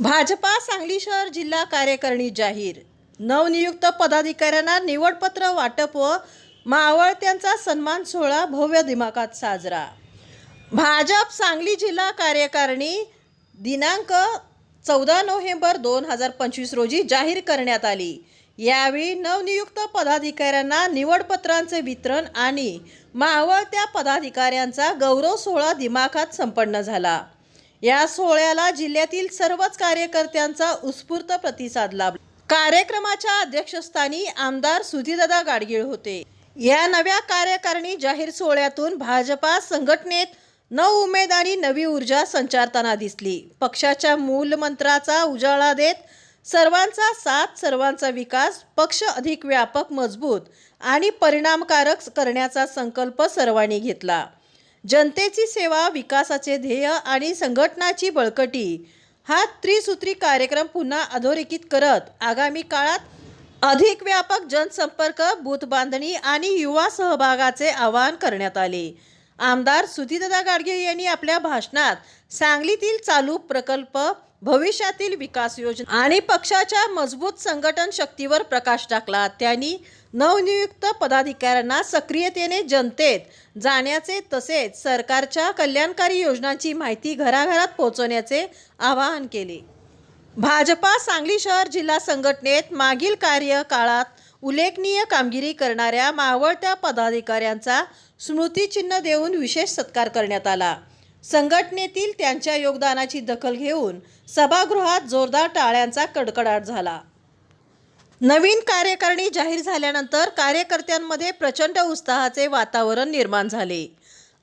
भाजपा सांगली शहर जिल्हा कार्यकारिणी जाहीर. नवनियुक्त पदाधिकाऱ्यांना निवडपत्र वाटप व मावळत्यांचा सन्मान सोहळा भव्य दिमाखात साजरा. भाजप सांगली जिल्हा कार्यकारिणी दिनांक चौदा नोव्हेंबर दोन हजार पंचवीस रोजी जाहीर करण्यात आली. यावेळी नवनियुक्त पदाधिकाऱ्यांना निवडपत्रांचे वितरण आणि मावळत्या पदाधिकाऱ्यांचा गौरव सोहळा दिमाखात संपन्न झाला. या सोहळ्याला जिल्ह्यातील सर्वच कार्यकर्त्यांचा उत्स्फूर्त प्रतिसाद लाभला. कार्यक्रमाच्या अध्यक्षस्थानी आमदार सुधीरदा गाडगीळ होते. या नव्या कार्यकारिणी जाहीर सोहळ्यातून भाजपा संघटनेत नव उमेद आणि नवी ऊर्जा संचारताना दिसली. पक्षाच्या मूलमंत्राचा उजाळा देत सर्वांचा साथ सर्वांचा विकास पक्ष अधिक व्यापक मजबूत आणि परिणामकारक करण्याचा संकल्प सर्वांनी घेतला. जनतेची सेवा विकासाचे ध्येय आणि संघटनाची बळकटी. हा त्रिसूत्री कार्यक्रम पुन्हा अधोरेखित करत आगामी काळात अधिक व्यापक जनसंपर्क बूथ बांधणी आणि युवा सहभागाचे आवाहन करण्यात आले. आमदार सुधीरदादा गाडगे यांनी आपल्या भाषणात सांगलीतील चालू प्रकल्प भविष्यातील विकास योजना आणि पक्षाच्या मजबूत संघटन शक्तीवर प्रकाश टाकला. त्यांनी नवनियुक्त पदाधिकाऱ्यांना सक्रियतेने जनतेत जाण्याचे तसेच सरकारच्या कल्याणकारी योजनांची माहिती घराघरात पोहोचवण्याचे आवाहन केले. भाजपा सांगली शहर जिल्हा संघटनेत मागील कार्यकाळात उल्लेखनीय कामगिरी करणाऱ्या मावळत्या पदाधिकाऱ्यांचा स्मृतिचिन्ह देऊन विशेष सत्कार करण्यात आला. संघटनेतील त्यांच्या योगदानाची दखल घेऊन सभागृहात जोरदार टाळ्यांचा कडकडाट झाला. नवीन कार्यकारिणी जाहीर झाल्यानंतर कार्यकर्त्यांमध्ये प्रचंड उत्साहाचे वातावरण निर्माण झाले.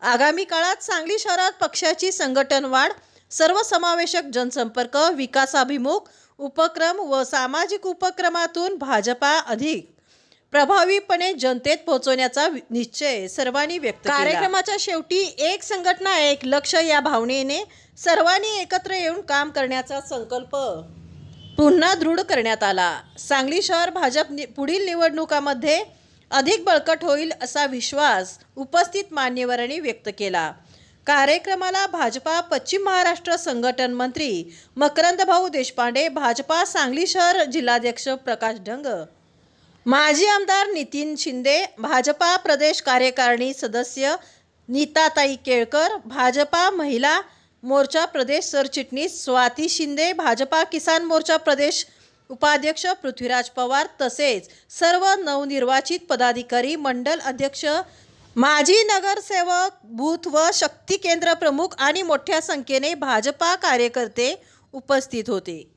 आगामी काळात सांगली शहरात पक्षाची संघटन वाढ सर्वसमावेशक जनसंपर्क विकासाभिमुख उपक्रम व सामाजिक उपक्रमातून भाजपा अधिक प्रभावीपणे जनतेत पोहोचवण्याचा वि- निश्चय सर्वांनी व्यक्त कार्यक्रमाच्या शेवटी एक संघटना एक लक्ष या भावनेने सर्वांनी एकत्र येऊन काम करण्याचा संकल्प पुन्हा दृढ करण्यात आला. सांगली शहर भाजप नि- पुढील निवडणुकामध्ये अधिक बळकट होईल असा विश्वास उपस्थित मान्यवरांनी व्यक्त केला. कार्यक्रमाला भाजपा पश्चिम महाराष्ट्र संघटन मंत्री मकरंद भाऊ देशपांडे भाजपा सांगली शहर जिल्हाध्यक्ष प्रकाश ढंग माजी आमदार नितीन शिंदे भाजपा प्रदेश कार्यकारिणी सदस्य नीताताई केळकर भाजपा महिला मोर्चा प्रदेश सरचिटणीस स्वाती शिंदे भाजपा किसान मोर्चा प्रदेश उपाध्यक्ष पृथ्वीराज पवार तसेच सर्व नवनिर्वाचित पदाधिकारी मंडल अध्यक्ष माजी नगरसेवक बूथ व शक्ती केंद्र प्रमुख आणि मोठ्या संख्येने भाजपा कार्यकर्ते उपस्थित होते.